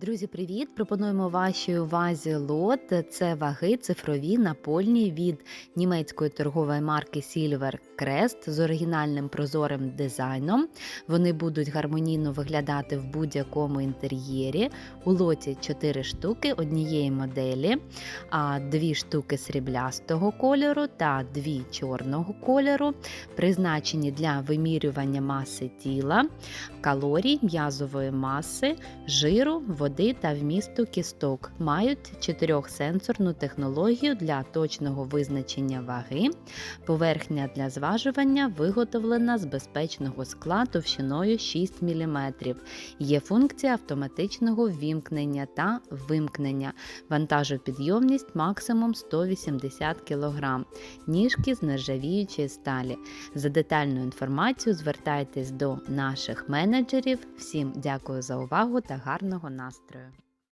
Друзі, привіт! Пропонуємо вашій увазі лот. Це ваги цифрові напольні від німецької торгової марки Silver Crest з оригінальним прозорим дизайном. Вони будуть гармонійно виглядати в будь-якому інтер'єрі. У лоті 4 штуки однієї моделі, а 2 штуки сріблястого кольору та 2 чорного кольору, призначені для вимірювання маси тіла, калорій, м'язової маси, жиру, води та вмісту кісток. Мають чотирьохсенсорну технологію для точного визначення ваги. Поверхня для зважування виготовлена з безпечного скла товщиною 6 мм. Є функція автоматичного ввімкнення та вимкнення. Вантажопідйомність максимум 180 кг. Ніжки з нержавіючої сталі. За детальну інформацію звертайтесь до наших менеджерів. Всім дякую за увагу та гарного настрою!